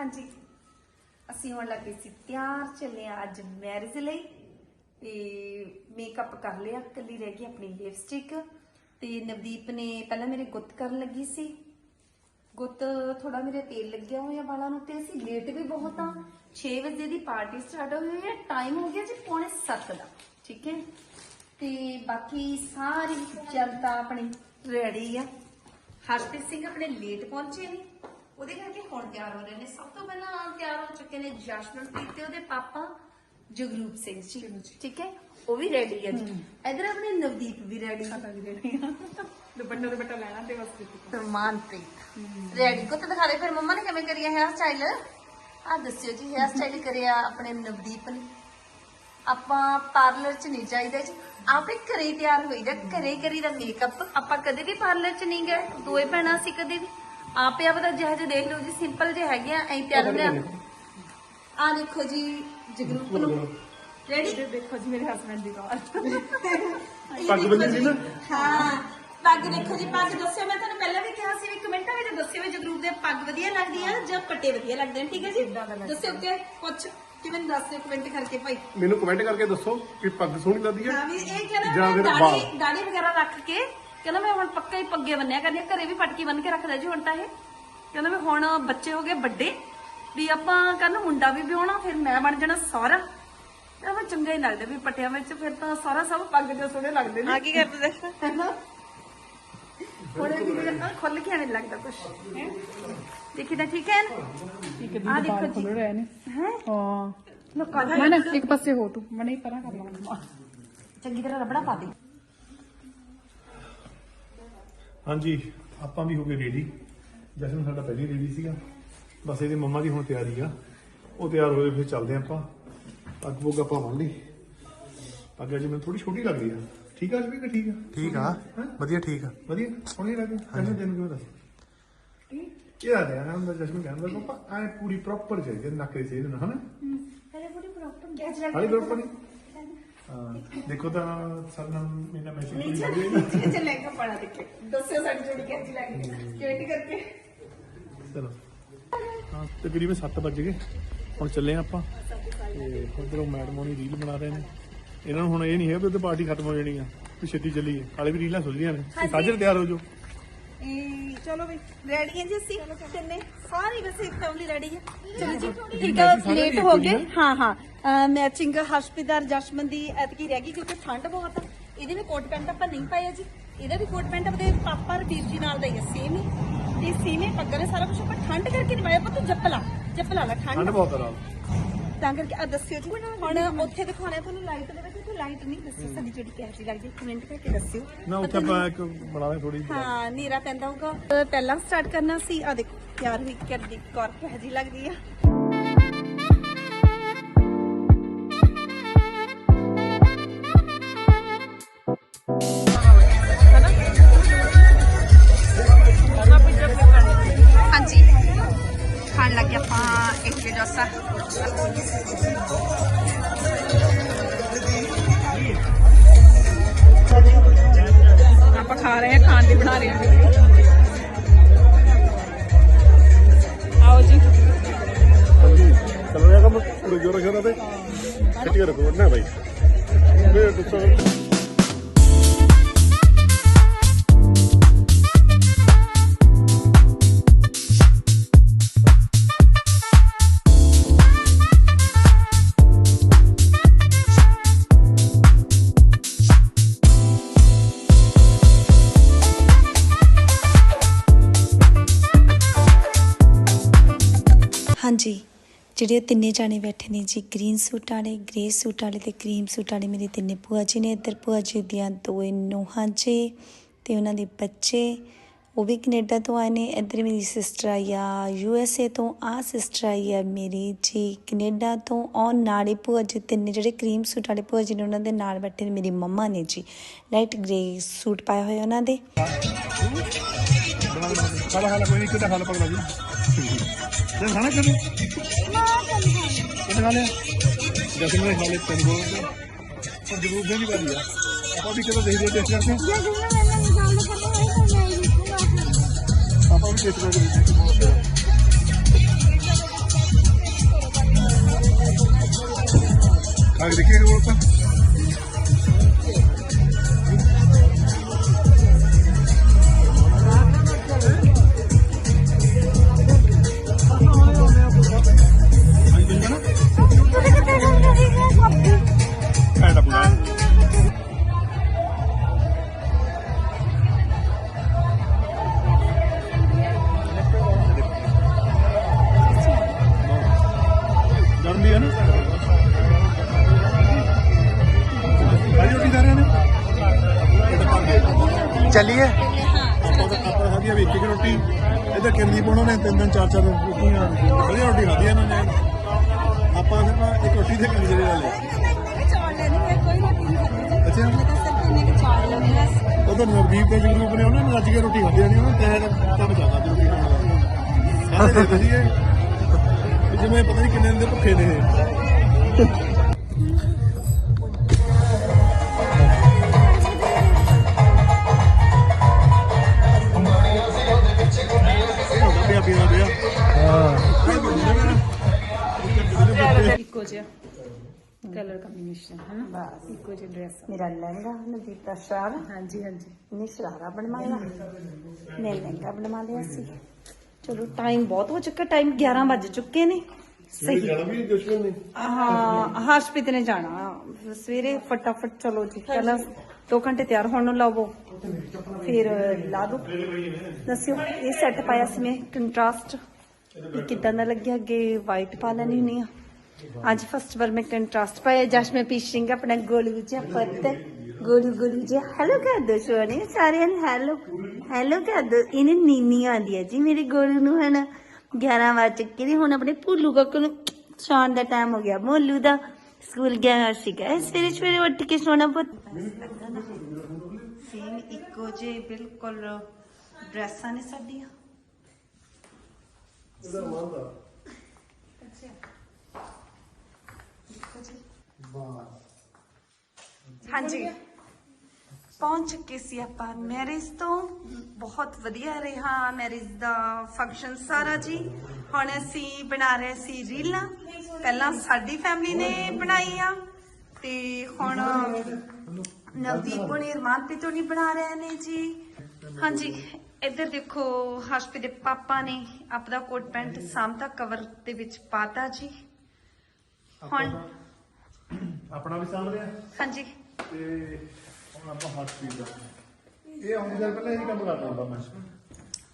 ਹਾਂਜੀ। ਅਸੀਂ ਹੁਣ ਲੱਗੇ ਸੀ, ਤਿਆਰ ਚੱਲੇ ਆ ਅੱਜ ਮੈਰਿਜ ਲਈ। ਤੇ ਮੇਕਅਪ ਕਰ ਲਿਆ ਕੱਲੀ ਰਹਿ ਗਈ ਆਪਣੀ ਲਿਪਸਟਿਕ ਤੇ ਨਵਦੀਪ ਨੇ ਪਹਿਲਾਂ ਮੇਰੇ ਗੁੱਤ ਕਰਨ ਲੱਗੀ ਸੀ। ਗੁੱਤ ਥੋੜਾ ਮੇਰੇ ਤੇਲ ਲੱਗਿਆ ਹੋਇਆ ਵਾਲਾਂ ਨੂੰ ਤੇ ਅਸੀਂ ਲੇਟ ਵੀ ਬਹੁਤ ਆ 6 ਵਜੇ ਦੀ ਪਾਰਟੀ ਸਟਾਰਟ ਹੋਈ ਹੋਈ ਹੈ ਟਾਈਮ ਹੋ ਗਿਆ ਜੀ ਪੌਣੇ 7 ਦਾ, ਠੀਕ ਹੈ। ਤੇ ਬਾਕੀ ਸਾਰੀ ਜਨਤਾ ਆਪਣੀ ਰੈਡੀ ਆ। ਹਰਪ੍ਰੀਤ ਸਿੰਘ ਆਪਣੇ ਲੇਟ ਪਹੁੰਚੇ ਨੇ। ਉਹਦੇ ਕਰਕੇ ਹੁਣ ਤਿਆਰ ਹੋ ਰਹੇ ਨੇ। ਸਭ ਤੋਂ ਪਹਿਲਾਂ ਤਿਆਰ ਹੋ ਚੁੱਕੇ ਨੇ ਜਸ਼ਨਪ੍ਰੀਤ ਤੇ ਉਹਦੇ ਪਾਪਾ ਜਗਰੂਪ ਸਿੰਘ ਜੀ। ਠੀਕ ਹੈ? ਉਹ ਵੀ ਰੈਡੀ ਹੈ ਜੀ। ਇਧਰ ਆਪਣੇ ਨਵਦੀਪ ਵੀ ਰੈਡੀ ਹੈ। ਦੁਪੱਟਾ ਦੁਪੱਟਾ ਲੈਣਾ ਤੇ ਬਸ ਕੀਤੀ ਰਮਾਨਪ੍ਰੀਤ ਰੈਡੀ ਕੋ ਤਾਂ ਦਿਖਾ ਦੇ ਫਿਰ। ਮੰਮਾ ਨੇ ਕਿਵੇਂ ਕਰੀ ਹੈਅਰ ਸਟਾਈਲ ਆ ਦੱਸਿਓ ਜੀ ਹੈਅਰ ਸਟਾਈਲ ਕਰਿਆ ਆਪਣੇ ਨਵਦੀਪ ਨੇ। ਆਪਾਂ ਪਾਰਲਰ ਚ ਨਹੀਂ ਜਾਈਦਾ ਜੀ। ਆਪੇ ਘਰੇ ਤਿਆਰ ਹੋਈਦਾ ਘਰੇ ਕਰੀਦਾ ਮੇਕਅਪ ਆਪਾਂ ਕਦੇ ਵੀ ਪਾਰਲਰ ਚ ਨਹੀਂ ਗਏ। ਦੋਏ ਭੈਣਾਂ ਸੀ ਕਦੇ ਵੀ। ਆਪੇ ਆਪਦਾ ਜਿਹੋ ਜਿਹੇ ਦੇਖ ਲਓ ਜੀ ਸਿੰਪਲ ਜੇ ਹੈਗੇ ਆ ਐਂ ਤਿਆਰ ਹੁੰਦੇ ਆ ਆ ਦੇਖੋ ਜੀ ਜਗਰੂਪ ਨੂੰ। ਰੈਡੀ ਦੇਖੋ ਜੀ ਮੇਰੇ ਹਸਬੰਡ ਦੀ ਕਾਲ ਪੱਗ ਬੰਨੀ ਸੀ ਨਾ? ਹਾਂ ਪੱਗ ਦੇਖੋ ਜੀ ਪੱਗ ਦੱਸਿਓ ਮੈਂ ਤੁਹਾਨੂੰ ਪਹਿਲਾਂ ਵੀ ਕਿਹਾ ਸੀ ਵੀ ਕਮੈਂਟਾਂ ਵਿੱਚ ਦੱਸਿਓ ਵੀ ਜਗਰੂਪ ਦੇ ਪੱਗ ਵਧੀਆ ਲੱਗਦੀ ਆ ਜਾਂ ਪੱਟੇ ਵਧੀਆ ਲੱਗਦੇ ਨੇ ਠੀਕ ਹੈ ਜੀ? ਦੱਸਿਓ ਕਿ ਕੁਛ ਕਿਵੇਂ ਦੱਸ ਦਿਓ ਕਮੈਂਟ ਕਰਕੇ ਭਾਈ। ਮੈਨੂੰ ਕਮੈਂਟ ਕਰਕੇ ਦੱਸੋ ਕਿ ਪੱਗ ਸੋਹਣੀ ਲੱਗਦੀ ਹੈ ਹਾਂ ਵੀ ਇਹ ਦਾੜੀ ਵਾਲ। ਦਾੜੀ ਵਗੈਰਾ ਰੱਖ ਕੇ ਕਹਿੰਦਾ ਮੈਂ ਹੁਣ ਪੱਕਾ ਹੀ ਪੱਗੇ ਬੰਨਿਆ ਕਰਨੀ ਘਰੇ ਵੀ ਪਟਕੀ ਬੰਨ ਕੇ ਰੱਖਦਾ ਜੀ ਹੁਣ ਤਾਂ ਇਹ। ਕਹਿੰਦਾ ਵੀ ਹੁਣ ਬੱਚੇ ਹੋ ਗਏ ਵੱਡੇ ਵੀ ਆਪਾਂ ਕੱਲ ਮੁੰਡਾ ਵੀ ਵਿਆਹਣਾ ਫਿਰ ਮੈਂ ਬਣ ਜਾਣਾ ਸਾਰਾ। ਤਾਂ ਮੈਂ ਚੰਗਾ ਹੀ ਲੱਗਦਾ ਵੀ ਪਟਿਆਂ ਵਿੱਚ ਫਿਰ ਤਾਂ ਸਾਰਾ ਸਭ ਪੱਗ ਦੇ ਸੋਹਣੇ ਲੱਗਦੇ ਨੇ। ਆ ਕੀ ਕਰਦੇ ਦੇਖ ਇਹ ਵੀ ਮੇਰੇ ਖੁੱਲ ਕੇ ਐਵੇਂ ਲੱਗਦਾ ਕੁਛ। ਹੈਂ? ਦੇਖੀ ਤਾਂ ਠੀਕ ਹੈ ਨਾ? ਆ ਦੇਖੋ ਜੀ। ਖੁੱਲ ਰਹੇ ਨੇ ਹੈ? ਹਾਂ। ਲੋ ਕਾਲਾ ਮੈਂ ਨਾ ਇੱਕ ਪਾਸੇ ਹੋ ਤੂੰ। ਮੈਂ ਨਹੀਂ ਪਰਾਂ ਕਰ ਲਵਾਂ ਚੰਗੀ ਤਰ੍ਹਾਂ ਰਬੜਾ ਪਾ ਦੇ। ਹਾਂਜੀ ਆਪਾਂ ਵੀ ਹੋ ਗਏ ਰੈਡੀ ਜਸ਼ਨ ਸਾਡਾ ਪਹਿਲੀ ਰੈਡੀ ਸੀਗਾ। ਬਸ ਇਹਦੀ ਮੰਮਾ ਦੀ ਹੁਣ ਤਿਆਰੀ ਆ। ਉਹ ਤਿਆਰ ਹੋਏ ਫਿਰ ਚੱਲਦੇ ਆਪਾਂ। ਪੱਗ ਆਪਾਂ ਬੰਨ ਲਈ। ਪੱਗ ਅੱਜ ਮੈਨੂੰ ਥੋੜੀ ਛੋਟੀ ਲੱਗਦੀ ਆ। ਠੀਕ ਆ ਅੱਜ ਵੀ ਕਿ ਠੀਕ ਆ? ਠੀਕ ਆ। ਵਧੀਆ ਠੀਕ ਆ। ਵਧੀਆ? ਸੋਹਣੀ ਲੱਗੀ ਜਸ਼ਨ ਤੈਨੂੰ ਕਿਵੇਂ ਦੱਸ ਇਹ ਆ ਰਿਹਾ ਨਾ ਜਸ਼ਨ ਕਹਿੰਦਾ ਪਾਪਾ ਐ ਪੂਰੀ ਪ੍ਰੋਪਰ ਚਾਹੀਦੀ ਨੱਕ ਦੇ ਸੇਧ ਨਾਲ ਹਨਾ? ਹਲੇ ਬੜੀ ਪ੍ਰੋਬਲਮ ਕੈਚ ਹਾਲੀ ਪ੍ਰੋਪਰ ਨਹੀਂ ਹਾਂ ਦੇਖੋ ਤਾਂ ਸਰਨਮ ਮੇਰਾ ਮੈਸੇਜ ਪੂਰੀ ਲੱਗ ਰਹੀ ਹੈ ਨੀਚੇ ਨੀਚੇ ਲੈ ਕੇ ਪੜਾ ਦੇਖੇ ਦੱਸਿਓ ਸਾਡੀ ਜੋੜੀ ਕੈਚ ਲੱਗੀ ਕਿਵੇਂ ਕਰਕੇ? ਚਲੋ। ਹਾਂ ਤਕਰੀਬਨ 7 ਵੱਜ ਗਏ। ਹੁਣ ਚੱਲੇ ਹਾਂ ਆਪਾਂ। ਤੇ ਉਧਰੋਂ ਮੈਡਮ ਹੋਣੀ ਰੀਲ ਬਣਾ ਰਹੇ ਨੇ। ਇਹਨਾਂ ਨੂੰ ਹੁਣ ਇਹ ਨਹੀਂ ਹੈ ਵੀ ਉਹਦੇ ਪਾਰਟੀ ਖਤਮ ਹੋ ਜਾਣੀ ਆ ਵੀ ਛੇਤੀ ਚੱਲੀਏ। ਹਾਲੇ ਵੀ ਰੀਲਾਂ ਸੁਝੀਆਂ ਨੇ। ਸਾਜਰ ਤਿਆਰ ਹੋ ਜਾਓ। ਇਹ ਚਲੋ ਬਈ ਰੈਡੀ ਹੈ ਜੀ ਅਸੀਂ? ਤਿੰਨੇ? ਸਾਰੀ ਵੈਸੇ ਫੈਮਿਲੀ ਰੈਡੀ ਹੈ ਚਲੋ ਜੀ ਠੀਕ ਹੈ ਲੇਟ ਹੋ ਗਏ। ਹਾਂ ਹਾਂ। ਮੈਚਿੰਗ ਹਰਸ਼ਪਿਦਾਰ ਜਸ਼ਮਨ ਦੀ ਐਤਕੀ ਰਹਿ ਗਈ ਕਿਉਂਕਿ ਠੰਡ ਬਹੁਤ ਆ। ਇਹਦੇ ਵੀ ਕੋਟ ਪੈਂਟ ਆਪਾਂ ਨਹੀਂ ਪਾਇਆ ਜੀ ਇਹਦਾ ਵੀ ਕੋਟ ਪੈਂਟ ਆਪਣੇ ਪਾਪਾ ਰਵੀਰ ਜੀ ਨਾਲ ਦਾ ਹੀ ਸੇਮ ਹੀ। ਤੇ ਸੇਮ ਹੀ ਪੱਗਾਂ ਨੇ ਸਾਰਾ ਕੁਝ ਆਪਾਂ ਠੰਡ ਕਰਕੇ ਨਹੀਂ ਪਾਇਆ। ਪਤਾ ਜੱਪਲਾ ਜੱਪਲਾ ਲਾ ਠੰਡ। ਬਹੁਤ ਆ ਤਾਂ ਕਰਕੇ ਆ ਦੱਸਿਓ ਜੀ। ਹੁਣ ਉੱਥੇ ਦਿਖਾਉਣਾ ਤੁਹਾਨੂੰ ਲਾਈਟ ਦੇ ਵਿੱਚ। ਲਾਈਟ ਨਹੀਂ ਦੱਸਿਓ ਸਾਡੀ ਜਿਹੜੀ ਕੈਸੀ ਲੱਗਦੀ ਕਮੈਂਟ ਕਰਕੇ ਦੱਸਿਓ। ਨਾ ਉੱਥੇ ਆਪਾਂ ਇੱਕ ਬਣਾ ਲੈ ਥੋੜੀ ਹਾਂ ਨੀਰਾ ਪੈਂਦਾ ਹੋਊਗਾ। ਅਹ ਪਹਿਲਾਂ ਸਟਾਰਟ ਕਰਨਾ ਸੀ। ਆ ਦੇਖੋ ਤਿਆਰ ਹੋਈ ਕਰਦੀ ਕੌਰ ਕਿਹੋ ਜਿਹੀ ਲੱਗਦੀ ਆ। ਹਾਂਜੀ। ਖਾਣ ਲੱਗੇ ਆਪਾਂ ਇੱਕ ਡੋਸਾ। ਖਿੱਚ ਕੇ ਰੱਖੋ ਨਾ ਜਿਹੜੇ ਉਹ ਤਿੰਨੇ ਜਾਣੇ ਬੈਠੇ ਨੇ ਜੀ ਗ੍ਰੀਨ ਸੂਟ ਵਾਲੇ ਗ੍ਰੇ ਸੂਟ ਵਾਲੇ ਤੇ ਕਰੀਮ ਸੂਟ ਵਾਲੇ, ਮੇਰੇ ਤਿੰਨੇ ਭੂਆ ਜੀ ਨੇ ਇੱਧਰ, ਭੂਆ ਜੀ ਦੀਆਂ ਦੋ ਨੋਹਾਂ ਜੀ ਤੇ ਉਹਨਾਂ ਦੇ ਬੱਚੇ, ਉਹ ਵੀ ਕੈਨੇਡਾ ਤੋਂ ਆਏ ਨੇ, ਇੱਧਰ ਮੇਰੀ ਸਿਸਟਰ ਆਈ ਆ ਯੂ ਐਸ ਏ ਤੋਂ ਆ ਸਿਸਟਰ ਆਈ ਆ ਮੇਰੀ ਜੀ ਕੈਨੇਡਾ ਤੋਂ ਔਰ ਨਾਲੇ ਭੂਆ ਜੀ, ਤਿੰਨੇ ਜਿਹੜੇ ਕਰੀਮ ਸੂਟ ਵਾਲੇ ਭੂਆ ਜੀ ਨੇ ਉਹਨਾਂ ਦੇ ਨਾਲ ਬੈਠੇ ਨੇ, ਮੇਰੀ ਮੰਮਾ ਨੇ ਜੀ ਲਾਈਟ ਗ੍ਰੇ ਸੂਟ ਪਾਇਆ ਹੋਇਆ ਉਹਨਾਂ ਦੇ। ਖਾਲਾ ਖਾਲਾ ਕੋਈ ਨਹੀਂ ਕਿਤੇ ਖਾਲਾ, ਪਕੜਾ ਜੀ। खाना खाने कितने खाने जैसे मेरे खाने तीन बोल पर जरूर देनी पड़ी है पापा भी चलो देख लेते हैं पापा भी टेस्ट करके खा के देखिए बोलता ਚੱਲੀਏ? ਤਾਂ ਖਾਧੀ ਆ ਵੀ ਇੱਕ ਇੱਕ ਰੋਟੀ ਇਹਦਾ ਕਿੰਨੀ ਪਾਉਣਾ ਨੇ ਤਿੰਨ ਤਿੰਨ ਚਾਰ ਚਾਰ ਰੋਟੀਆਂ ਵਧੀਆ ਰੋਟੀ ਖਾਧੀ ਇਹਨਾਂ ਨੇ ਆਪਾਂ ਫਿਰ ਨਾ ਇੱਕ ਰੋਟੀ ਦੇ ਕੰਜਰੇ ਲੈ ਲਿਆ ਅੱਛਾ। ਉਧਰ ਨਵਦੀਪ ਦੇ ਗਰੁੱਪ ਨੇ ਉਹਨਾਂ ਨੇ ਰੱਜ ਕੇ ਰੋਟੀ ਖਾਧੀ ਨਹੀਂ ਉਹਨਾਂ ਤੈਰ ਕੰਮ ਚੱਲਦਾ ਅੱਜ ਰੋਟੀ ਖਾਣ ਦਾ ਦੇ ਜਿਵੇਂ ਪਤਾ ਨਹੀਂ ਕਿੰਨੇ ਦਿਨ ਦੇ ਭੁੱਖੇ ਨੇ ਇੱਕੋ ਜਿਹਾ ਕਲਰ ਕੰਬੀਨੇਸ਼ਨ ਹੈ ਨਾ ਇੱਕੋ ਜਿਹਾ ਡਰੈਸ ਮੇਰਾ ਲਹਿੰਗਾ ਨਵਦੀਪ ਦਾ ਸ਼ਰਾਰਾ ਹਾਂਜੀ ਹਾਂਜੀ ਨੇ ਸ਼ਰਾਰਾ ਬਣਵਾਇਆ ਮੈਂ ਲਹਿੰਗਾ ਬਣਵਾ ਲਿਆ ਸੀ ਚਲੋ ਟਾਈਮ ਬਹੁਤ ਹੋ ਚੁੱਕਾ ਟਾਈਮ 11 ਵੱਜ ਚੁੱਕੇ ਨੇ ਸਹੀ ਵੀ ਦੁਸ਼ਮਣ ਨੇ ਹਾਂ ਹਰਸ਼ਪ੍ਰੀਤ ਨੇ ਜਾਣਾ ਸਵੇਰੇ ਫਟਾਫਟ ਚਲੋ ਜੀ ਪਹਿਲਾਂ 2 ਘੰਟੇ ਤਿਆਰ ਹੋਣ ਨੂੰ ਲਾਵੋ ਫਿਰ ਲਾ ਦੋ ਦੱਸਿਓ ਇਹ ਸੈੱਟ ਪਾਇਆ ਸੀ ਮੈਂ ਕੰਟਰਾਸਟ ਇਹ ਕਿਦਾਂ ਦਾ ਲੱਗਿਆ ਅੱਗੇ ਵਾਈਟ ਪਾ ਲੈਣੀ ਹੁੰਨੀ ਆ ਅੱਜ ਫਸਟ ਵਾਰ ਮੈਂ ਕੰਟਰਾਸਟ ਪਾਇਆ ਜਸ਼ ਮੈਂ ਪੀਸ਼ਿੰਗ ਆਪਣਾ ਗੋਲੂ ਜਿਹਾ ਪੱਤ ਗੋਲੂ ਗੋਲੂ ਜਿਹਾ ਹੈਲੋ ਕਰ ਦੋ ਸੋਨੇ ਸਾਰਿਆਂ ਨੂੰ ਹੈਲੋ ਹੈਲੋ ਕਰ ਦੋ। ਇਹਨੇ ਨੀਨੀ ਆਂਦੀ ਹੈ ਜੀ ਮੇਰੇ ਗੋਲੂ ਨੂੰ ਹਨਾ? 11 ਵਜੇ ਚੁੱਕੇ ਨੇ ਹੁਣ ਆਪਣੇ ਭੁੱਲੂ ਕੱਕ ਨੂੰ ਸੌਣ ਦਾ ਟਾਈਮ ਹੋ ਗਿਆ। ਮੋਲੂ ਦਾ ਸਕੂਲ ਗਿਆ ਹੋਇਆ ਸੀਗਾ ਸਵੇਰੇ ਸਵੇਰੇ ਉੱਠ ਕੇ ਸੋਣਾ ਪੁੱਤ। ਸੇਮ ਇੱਕੋ ਜੇ ਬਿਲਕੁਲ ਡਰੈਸਾਂ ਨੇ ਸਾਡੀਆਂ। ਹਾਂਜੀ। ਪਹੁੰਚ ਚੁੱਕੇ ਸੀ ਆਪਾਂ। ਮੈਰਿਜ ਤੋਂ ਬਹੁਤ ਵਧੀਆ ਰਿਹਾ। ਮੈਰਿਜ ਦਾ ਫੰਕਸ਼ਨ ਸਾਰਾ ਜੀ। ਹੁਣ ਅਸੀਂ ਬਣਾ ਰਹੇ ਸੀ ਰੀਲਾਂ। ਪਹਿਲਾਂ ਸਾਡੀ ਫੈਮਿਲੀ ਨੇ ਬਣਾਈਆਂ। ਤੇ ਹੁਣ ਨਵਦੀਪ ਹੁਣੀ ਤੋਂ ਹੁਣੀ ਬਣਾ ਰਹੇ ਨੇ ਜੀ। ਹਾਂਜੀ। ਇੱਧਰ ਦੇਖੋ ਹਰਸ਼ਪ੍ਰੀਤ ਦੇ ਪਾਪਾ ਨੇ ਆਪਦਾ ਕੋਟ ਪੈਂਟ ਸਾਮ ਸਾਮਤਾ ਕਵਰ ਦੇ ਵਿੱਚ ਪਾਤਾ ਜੀ। ਹੁਣ। ਆਪਣਾ ਵੀ ਸਾਂਭ ਲਿਆ? ਹਾਂਜੀ। ਤੇ ਹੁਣ ਆਪਾਂ ਹੱਥ ਪੀ ਦਾ। ਇਹ ਆਉਂਦੇ ਸਾਰ ਪਹਿਲਾਂ ਇਹ ਕੰਮ ਕਰਦਾ ਹੁੰਦਾ ਮੈਂ।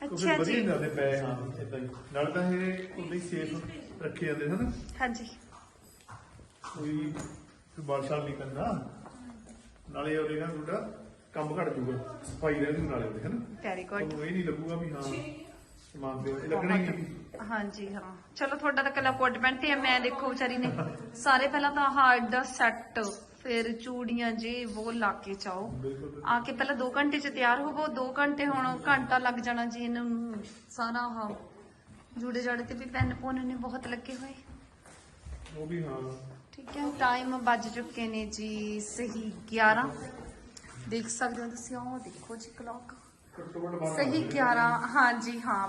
ਕਿਉਂਕਿ ਅੱਛਾ ਵਧੀਆ ਜੀ। ਲੱਗਦੇ ਪਏ ਹਾਂ ਇਦਾਂ ਹੀ। ਨਾਲ ਤਾਂ ਇਹ ਹੀ ਸੇਫ ਰੱਖੇ ਜਾਂਦੇ ਹਨ। ਹਾਂਜੀ। ਕੋਈ ਬਾਰਸ਼ਾਲ ਨਹੀਂ ਕਰਨਾ। ਨਾਲੇ ਉਹਦੇ ਨਾਲ ਤੁਹਾਡਾ ਕੰਮ ਘਟ ਜੂਗਾ ਸਫ਼ਾਈ ਰਹਿੰਦੀ ਨਾਲੇ ਉਹਦੇ ਹਨ। ਵੈਰੀ ਗੁੱਡ ਤੁਹਾਨੂੰ ਇਹ ਨਹੀਂ ਲੱਗੂਗਾ ਵੀ ਹਾਂ ਸਮਾਨ ਤੇ ਇਹ ਲੱਗਣਾ ਹੀ ਨਹੀਂ? ਹਾਂਜੀ ਹਾਂ। ਚਲੋ ਤੁਹਾਡਾ ਤਾਂ ਕੱਲਾ ਪੈਂਟ ਹੀ ਆ ਮੈਂ ਦੇਖੋ ਵਿਚਾਰੀ ਨੇ ਸਾਰੇ ਪਹਿਲਾਂ ਤਾਂ ਹਾਰਡ ਦਾ ਸੈੱਟ ਫਿਰ ਚੂੜੀਆਂ ਜੇ ਉਹ ਲਾ ਕੇ ਚਾਓ। ਆ ਕੇ ਪਹਿਲਾਂ 2 ਘੰਟੇ ਚ ਤਿਆਰ ਹੋਵੋ 2 ਘੰਟੇ ਹੁਣ ਘੰਟਾ ਲੱਗ ਜਾਣਾ ਜੀ ਇਹਨਾਂ ਨੂੰ ਸਾਰਾ ਆਹ ਜੂੜੇ ਜਾੜੇ ਤੇ ਵੀ ਪੈਨ ਪੁੰਨ ਨੇ ਬਹੁਤ ਲੱਗੇ ਹੋਏ। ਉਹ ਵੀ ਹਾਂ। ਠੀਕ ਹੈ ਟਾਈਮ ਵੱਜ ਚੁੱਕੇ ਨੇ ਜੀ ਸਹੀ 11 ਦੇਖ ਸਕਦੇ ਹੋ ਤੁਸੀਂ ਉਹ ਦੇਖੋ ਜੀ ਕਲੌਕ ਘੱਟੋ ਘੱਟ ਬਾਰਾਂ ਸਹੀ 11 ਹਾਂਜੀ ਹਾਂ।